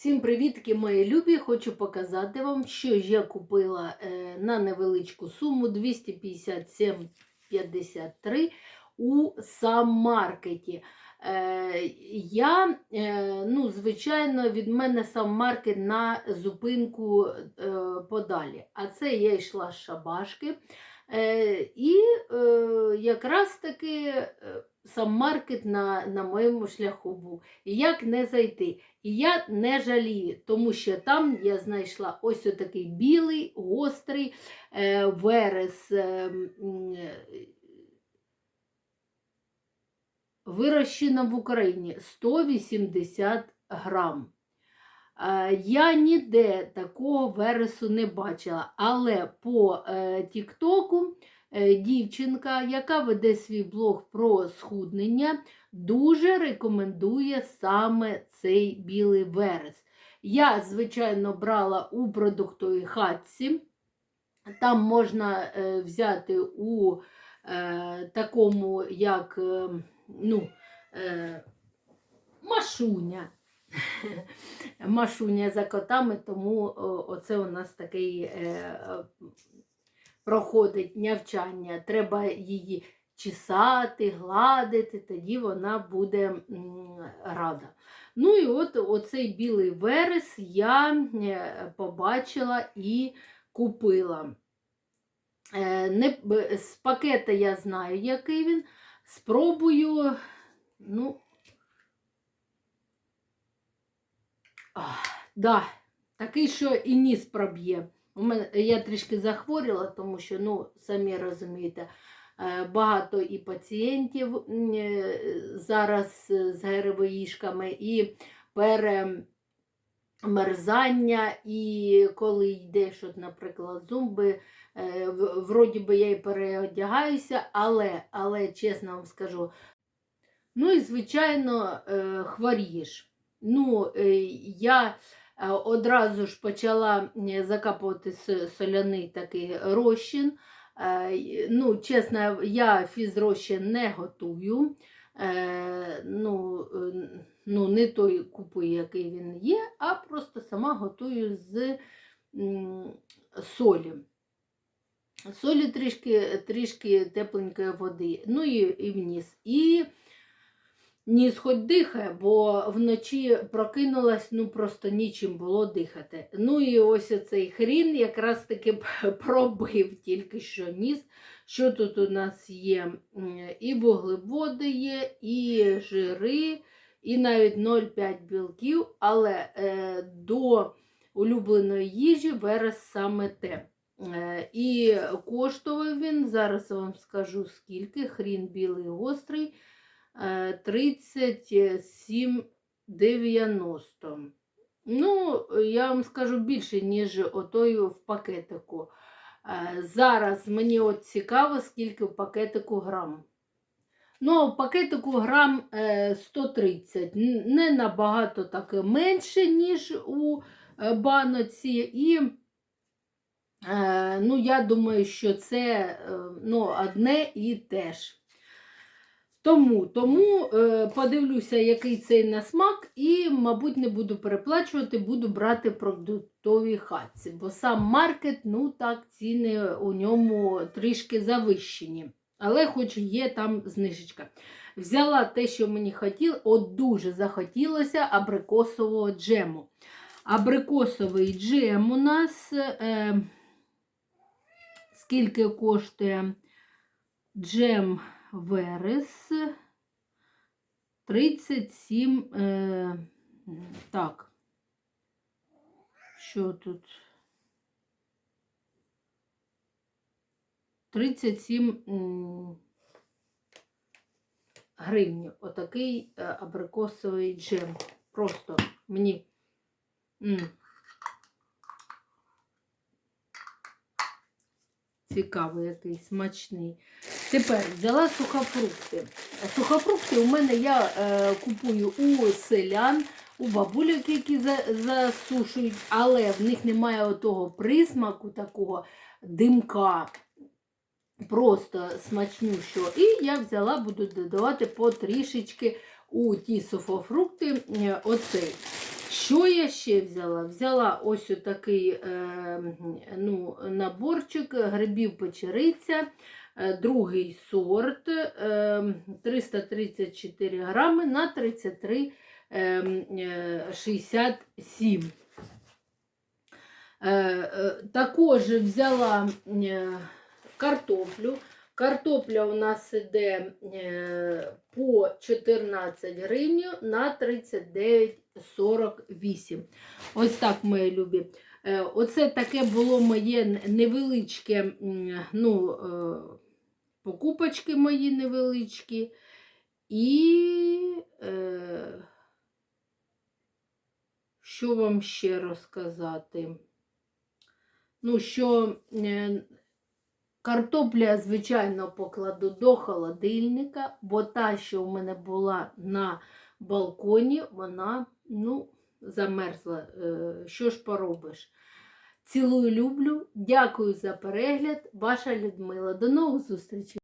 Всім привітки, мої любі! Хочу показати вам, що я купила е, на невеличку суму 257,53 у саммаркеті. Е, я, е, ну, звичайно, від мене саммаркет на зупинку подалі. А це я йшла з шабашки. І якраз таки е, саммаркет на, на моєму шляху був. І як не зайти? І я не жалію, тому що там я знайшла ось отакий білий, гострий е, верес. Е, е, вирощена в Україні 180 грам. Е, Я ніде такого вересу не бачила, але по е, Тіктоку дівчинка, яка веде свій блог про схуднення, дуже рекомендує саме цей білий верес. Я, звичайно, брала у продуктовій хатці. Там можна е, взяти у е, такому, як е, ну, е, машуня. Машуня за котами, тому оце у нас такий е, е, проходить навчання. Треба її чесати, гладити, тоді вона буде рада. Ну і от оцей білий верес я е, побачила і купила. Е, Не, з пакета я знаю, який він. Спробую, ну. Ах, да, такий, що і ніс проб'є. У мене, я трішки захворіла, тому що, ну, самі розумієте, е, багато і пацієнтів е, зараз е, з геревоїшками, і перемерзання, і коли йдеш, от, наприклад, зумби, вроді би я і переодягаюся, але, але чесно вам скажу, ну і звичайно хворієш. Ну, я одразу ж почала е, закапувати соляний такий розчин. Е, Ну, чесно, я фізрозчин не готую. Е, Ну, е, ну, не той купую, який він є, а просто сама готую з солі. Солі трішки, трішки тепленької води, ну і, і вніс. І ніс хоч дихає, бо вночі прокинулась, ну просто нічим було дихати. Ну і ось цей хрін якраз таки пробив тільки що ніс. Що тут у нас є? І вуглеводи є, і жири, і навіть 0,5 білків, але е, до улюбленої їжі верес саме те. Е, І коштував він, зараз вам скажу скільки, хрін білий гострий, 37,90. Ну, я вам скажу більше, ніж отой в пакетику. Е, Зараз мені от цікаво, скільки в пакетику грам. Ну, в пакетику грам е, 130, не набагато так менше, ніж у е, баноці. І Е, ну, я думаю, що це е, ну, одне і те ж. Тому, тому е, подивлюся, який цей на смак, і, мабуть, не буду переплачувати, буду брати в продуктовій хатці. Бо сам маркет, ну так, ціни у ньому трішки завищені. Але хоч є там знижечка. Взяла те, що мені хотіло, от дуже захотілося абрикосового джему. Абрикосовий джем у нас. Е, скільки коштує джем Верес 37. Е, так. Що тут? 37 м, гривень. Отакий е, абрикосовий джем. Просто мені. Цікавий який, смачний. Тепер взяла сухофрукти. Сухофрукти у мене я е, купую у селян, у бабулек, які за, засушують, але в них немає того присмаку, такого димка. Просто смачнющого. І я взяла, буду додавати потрішечки у ті сухофрукти е, оцей. Що я ще взяла? Взяла ось такий е, ну, наборчик грибів печериця, другий сорт, е, 334 грами на 33 е, е, 67. Е, е, також взяла е, картоплю. Картопля у нас іде е, по 14 гривень на 39,48. Ось так, мої любі. Е, Оце таке було моє невеличке, ну, е, покупочки мої невеличкі. І е, що вам ще розказати? Ну, що е, картопля, звичайно, покладу до холодильника, бо та, що в мене була на балконі, вона, ну, замерзла. Е, Що ж поробиш? Цілую, люблю. Дякую за перегляд. Ваша Людмила. До нових зустрічей!